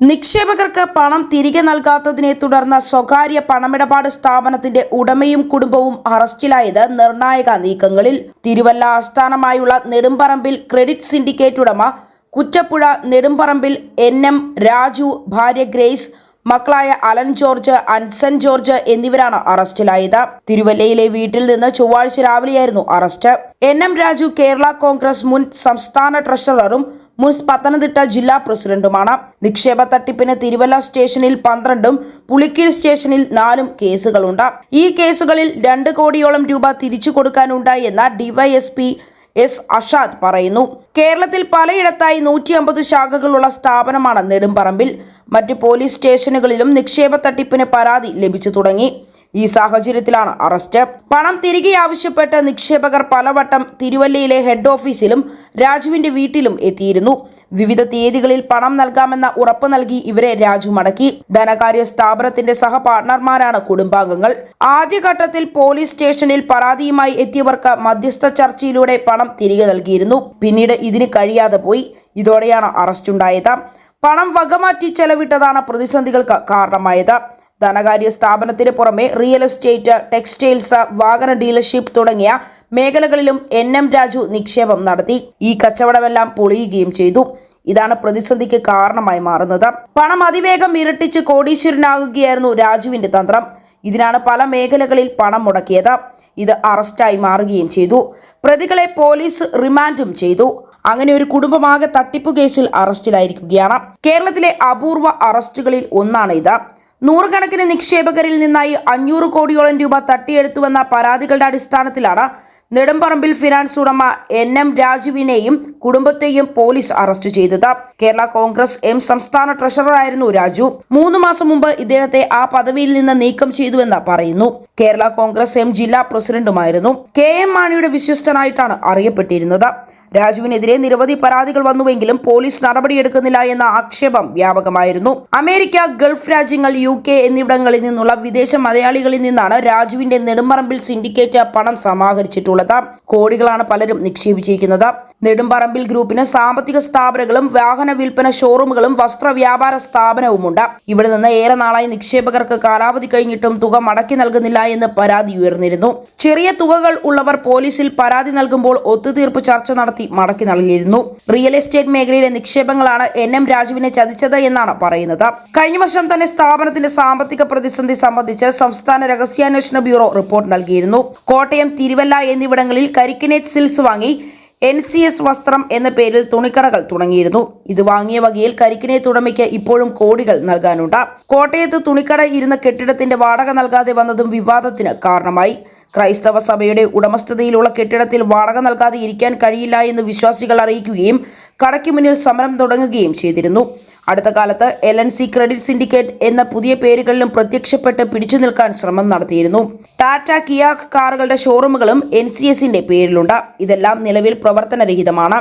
നിക്ഷേപകർക്ക് പണം തിരികെ നൽകാത്തതിനെ തുടർന്ന് സ്വകാര്യ പണമിടപാട് സ്ഥാപനത്തിന്റെ ഉടമയും കുടുംബവും അറസ്റ്റിലായത് നിർണായക നീക്കങ്ങളിൽ. തിരുവല്ല ആസ്ഥാനമായുള്ള നെടുമ്പറമ്പിൽ ക്രെഡിറ്റ് സിൻഡിക്കേറ്റ് ഉടമ കുറ്റപ്പുഴ നെടുമ്പറമ്പിൽ എൻ എം രാജു ഭാര്യ ഗ്രേസ് മക്കളായ അലൻ ജോർജ് അൻസൻ ജോർജ് എന്നിവരാണ് അറസ്റ്റിലായത്. തിരുവല്ലയിലെ വീട്ടിൽ നിന്ന് ചൊവ്വാഴ്ച രാവിലെയായിരുന്നു arrest. N M Raju Kerala Congress മുൻ സംസ്ഥാന ട്രഷററും മുൻ പത്തനംതിട്ട ജില്ലാ പ്രസിഡന്റുമാണ്. നിക്ഷേപ തട്ടിപ്പിന് തിരുവല്ല സ്റ്റേഷനിൽ പന്ത്രണ്ടും പുളിക്കീഴ് സ്റ്റേഷനിൽ നാലും കേസുകളുണ്ട്. ഈ കേസുകളിൽ രണ്ട് കോടിയോളം രൂപ തിരിച്ചു കൊടുക്കാനുണ്ടായി എന്ന ഡിവൈഎസ്പി എസ് അഷാദ് പറയുന്നു. കേരളത്തിൽ പലയിടത്തായി നൂറ്റി അമ്പത് ശാഖകളുള്ള സ്ഥാപനമാണ് നെടുമ്പറമ്പിൽ മറ്റ് പോലീസ് സ്റ്റേഷനുകളിലും നിക്ഷേപ തട്ടിപ്പിന് പരാതി ലഭിച്ചു തുടങ്ങി. ഈ സാഹചര്യത്തിലാണ് അറസ്റ്റ്. പണം തിരികെ ആവശ്യപ്പെട്ട് നിക്ഷേപകർ പലവട്ടം തിരുവല്ലയിലെ ഹെഡ് ഓഫീസിലും രാജുവിന്റെ വീട്ടിലും എത്തിയിരുന്നു. വിവിധ തീയതികളിൽ പണം നൽകാമെന്ന ഉറപ്പ് നൽകി ഇവരെ രാജു മടക്കി. ധനകാര്യ സ്ഥാപനത്തിന്റെ സഹപാർട്ണർമാരാണ് കുടുംബാംഗങ്ങൾ. ആദ്യഘട്ടത്തിൽ പോലീസ് സ്റ്റേഷനിൽ പരാതിയുമായി എത്തിയവർക്ക് മധ്യസ്ഥ ചർച്ചയിലൂടെ പണം തിരികെ നൽകിയിരുന്നു. പിന്നീട് ഇതിന് കഴിയാതെ പോയി. ഇതോടെയാണ് അറസ്റ്റുണ്ടായത്. പണം വകമാറ്റി ചെലവിട്ടതാണ് പ്രതിസന്ധികൾക്ക് കാരണമായത്. ധനകാര്യ സ്ഥാപനത്തിന് പുറമെ റിയൽ എസ്റ്റേറ്റ് ടെക്സ്റ്റൈൽസ് വാഹന ഡീലർഷിപ്പ് തുടങ്ങിയ മേഖലകളിലും എൻ എം രാജു നിക്ഷേപം നടത്തി. ഈ കച്ചവടമെല്ലാം പൊളിയുകയും ചെയ്തു. ഇതാണ് പ്രതിസന്ധിക്ക് കാരണമായി മാറുന്നത്. പണം അതിവേഗം ഇരട്ടിച്ച് കോടീശ്വരനാകുകയായിരുന്നു രാജുവിന്റെ തന്ത്രം. ഇതിനാണ് പല മേഖലകളിൽ പണം മുടക്കിയത്. ഇത് അറസ്റ്റായി മാറുകയും ചെയ്തു. പ്രതികളെ പോലീസ് റിമാൻഡും ചെയ്തു. അങ്ങനെ ഒരു കുടുംബമാകെ തട്ടിപ്പ് കേസിൽ അറസ്റ്റിലായിരിക്കുകയാണ്. കേരളത്തിലെ അപൂർവ അറസ്റ്റുകളിൽ ഒന്നാണ് ഇത്. നൂറുകണക്കിന് നിക്ഷേപകരിൽ നിന്നായി അഞ്ഞൂറ് കോടിയോളം രൂപ തട്ടിയെടുത്തുവെന്ന പരാതികളുടെ അടിസ്ഥാനത്തിലാണ് നെടുമ്പറമ്പിൽ ഫിനാൻസ് ഉടമ എൻ എം രാജുവിനെയും കുടുംബത്തെയും പോലീസ് അറസ്റ്റ് ചെയ്തത്. കേരള കോൺഗ്രസ് എം സംസ്ഥാന ട്രഷററായിരുന്നു രാജു. മൂന്ന് മാസം മുമ്പ് ഇദ്ദേഹത്തെ ആ പദവിയിൽ നിന്ന് നീക്കം ചെയ്തുവെന്ന് പറയുന്നു. കേരള കോൺഗ്രസ് എം ജില്ലാ പ്രസിഡന്റുമായിരുന്നു. കെ എം മാണിയുടെ വിശ്വസ്തനായിട്ടാണ് അറിയപ്പെട്ടിരുന്നത്. രാജുവിനെതിരെ നിരവധി പരാതികൾ വന്നുവെങ്കിലും പോലീസ് നടപടിയെടുക്കുന്നില്ല എന്ന ആക്ഷേപം വ്യാപകമായിരുന്നു. അമേരിക്ക ഗൾഫ് രാജ്യങ്ങൾ യു കെ എന്നിവിടങ്ങളിൽ നിന്നുള്ള വിദേശ മലയാളികളിൽ നിന്നാണ് രാജുവിന്റെ നെടുമ്പറമ്പിൽ സിൻഡിക്കേറ്റ് പണം സമാഹരിച്ചിട്ടുള്ളത്. കോടികളാണ് പലരും നിക്ഷേപിച്ചിരിക്കുന്നത്. നെടുമ്പറമ്പിൽ ഗ്രൂപ്പിന് സാമ്പത്തിക സ്ഥാപനങ്ങളും വാഹന വിൽപ്പന ഷോറൂമുകളും വസ്ത്ര വ്യാപാര സ്ഥാപനവുമുണ്ട്. ഇവിടെ നിന്ന് ഏറെ നാളായി നിക്ഷേപകർക്ക് കാലാവധി കഴിഞ്ഞിട്ടും തുക മടക്കി നൽകുന്നില്ല എന്ന് പരാതി ഉയർന്നിരുന്നു. ചെറിയ തുകകൾ ഉള്ളവർ പോലീസിൽ പരാതി നൽകുമ്പോൾ ഒത്തുതീർപ്പ് ചർച്ച നടത്തി മടക്കി നൽകിയിരുന്നു. റിയൽ എസ്റ്റേറ്റ് മേഖലയിലെ നിക്ഷേപങ്ങളാണ് എൻ എം രാജുവിനെ ചതിച്ചത് എന്നാണ് പറയുന്നത്. കഴിഞ്ഞ വർഷം തന്നെ സ്ഥാപനത്തിന്റെ സാമ്പത്തിക പ്രതിസന്ധി സംബന്ധിച്ച് സംസ്ഥാന രഹസ്യാന്വേഷണ ബ്യൂറോ റിപ്പോർട്ട് നൽകിയിരുന്നു. കോട്ടയം തിരുവല്ല എന്നിവിടങ്ങളിൽ കരിക്കിനേറ്റ് സിൽസ് വാങ്ങി എൻ സി എസ് വസ്ത്രം എന്ന പേരിൽ തുണിക്കടകൾ തുടങ്ങിയിരുന്നു. ഇത് വാങ്ങിയ വകയിൽ കരിക്കിനെ തുടമയ്ക്ക് ഇപ്പോഴും കോടികൾ നൽകാനുണ്ട്. കോട്ടയത്ത് തുണിക്കട ഇരുന്ന കെട്ടിടത്തിന്റെ വാടക നൽകാതെ വന്നതും വിവാദത്തിന് കാരണമായി. ക്രൈസ്തവ സഭയുടെ ഉടമസ്ഥതയിലുള്ള കെട്ടിടത്തിൽ വാടക നൽകാതെ ഇരിക്കാൻ കഴിയില്ല എന്ന് വിശ്വാസികൾ അറിയിക്കുകയും കടയ്ക്ക് മുന്നിൽ സമരം തുടങ്ങുകയും ചെയ്തിരുന്നു. അടുത്ത കാലത്ത് L N C credit syndicate എന്ന പുതിയ പേരുകളിലും പ്രത്യക്ഷപ്പെട്ട് പിടിച്ചു നിൽക്കാൻ ശ്രമം നടത്തിയിരുന്നു. ടാറ്റ കിയ കാറുകളുടെ ഷോറൂമുകളും എൻ സി എസിന്റെ പേരിലുണ്ട്. ഇതെല്ലാം നിലവിൽ പ്രവർത്തനരഹിതമാണ്.